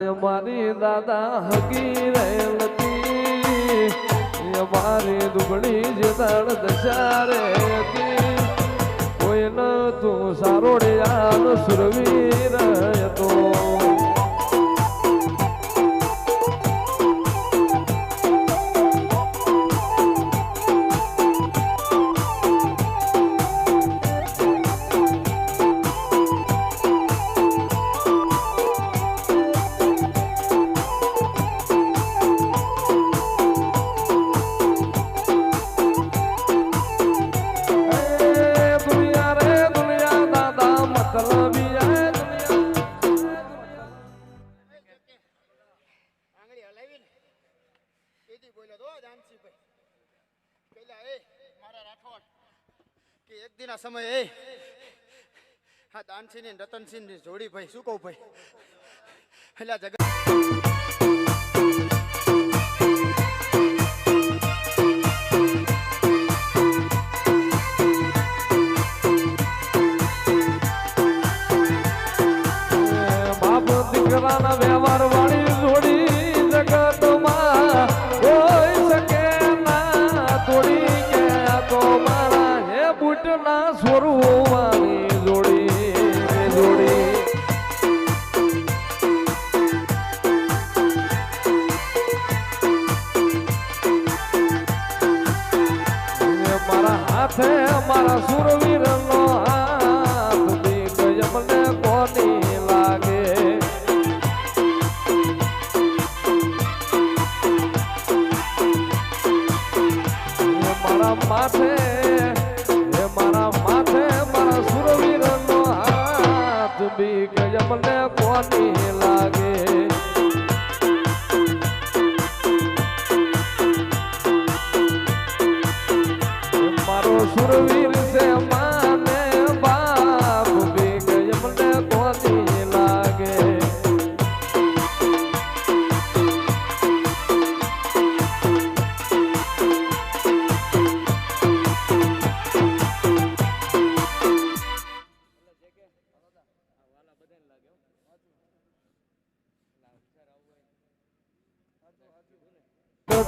મારી દાદા હકી રહેલતી. અમારી દુબળી જે દળ દશારે હતી. કોઈ ન તું સારોડિયાન સુરવીર હતો. કે સમયે હા દાનસિંહ ને રતનસિંહની જોડી ભાઈ શું કહું ભાઈ? એટલે જગત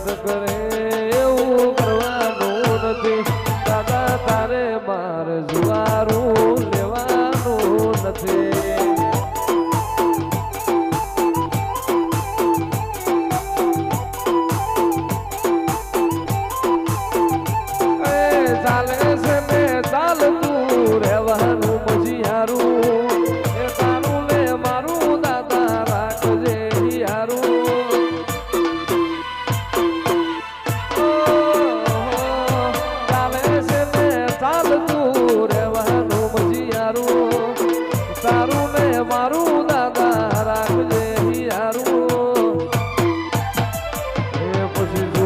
કદ કરે એવું કરવાનું નથી. દાદા તારે માર જુવારું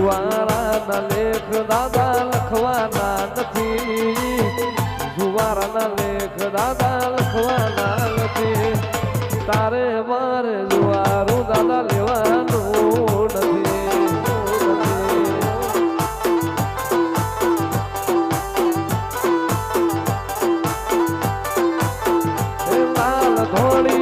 જુવારાના લેખ દાદા લખવાના નથી. જુવારાના લેખ દાદા લખવાના નથી. તારે મારે જુવારું દાદા લેવાનું નથી. લાલ ધોળી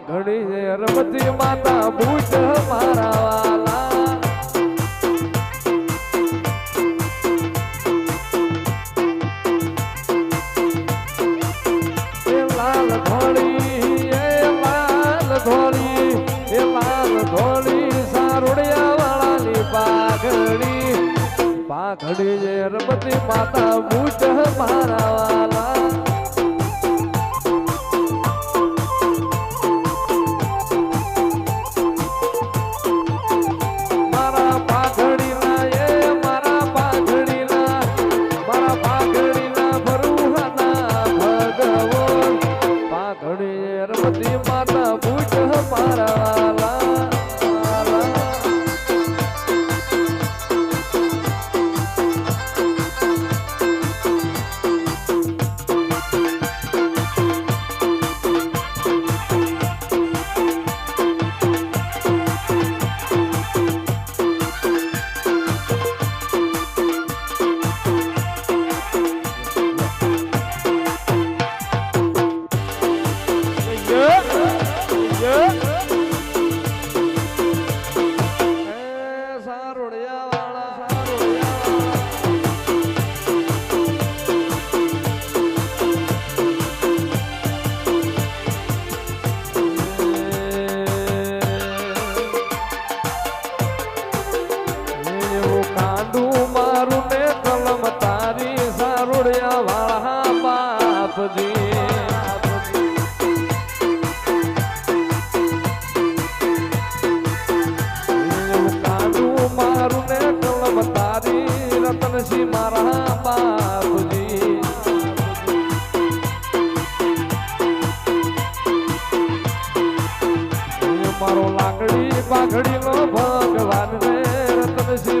પાઘડી રમતી માતા બુટ મારા વાલા. લાલ ધોળી, એ લાલ ધોળી, એ લાલ ધોળી સારુડિયા જે રમતી માતા બુટ મારા વાલા.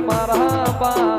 મારા બા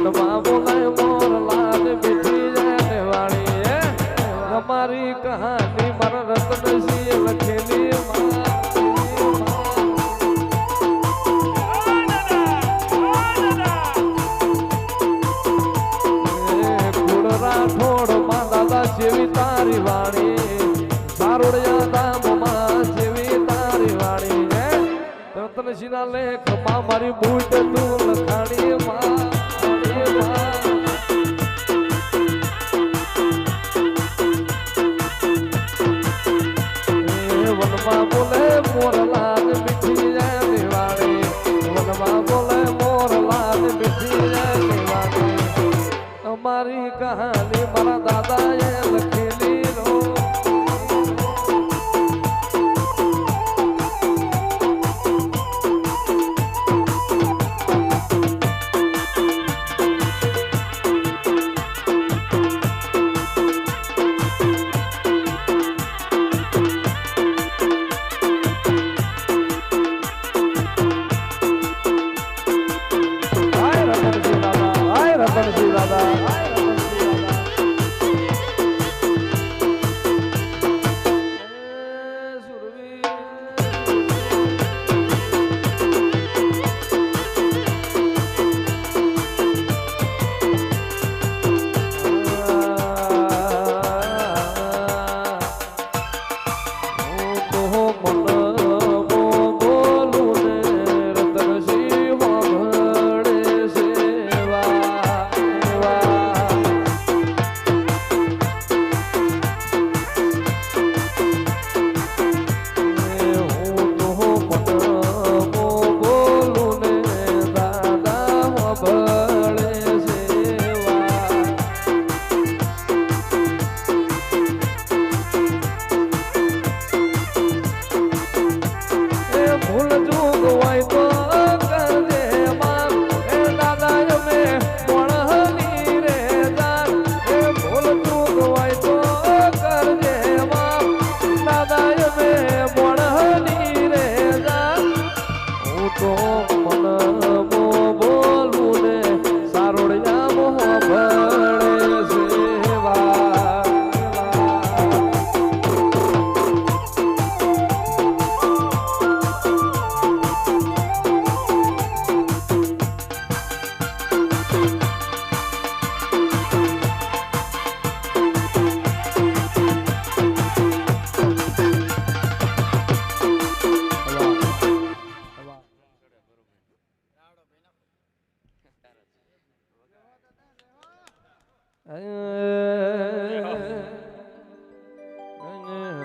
બોલવા બોલાય મોર લાલ અમારી કહાની મારા રતનસિંહ લખેલી ઠોડ દાદા જેવી તારી વાણી સારોડિયા ધામમાં જેવી તારી વાણી રતનસિંહ લેખમાં મારી બૂટ તું લખાણી માં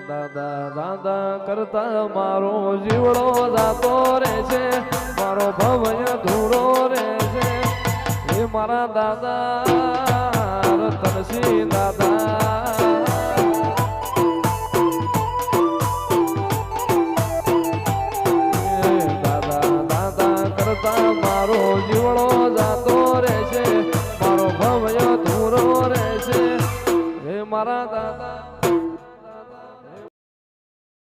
દાદા દાદા કરતા મારો જીવડો જાતો રે છે મારો ભવય ધૂળો રે છે એ મારા દાદા રતનસિંહ દાદા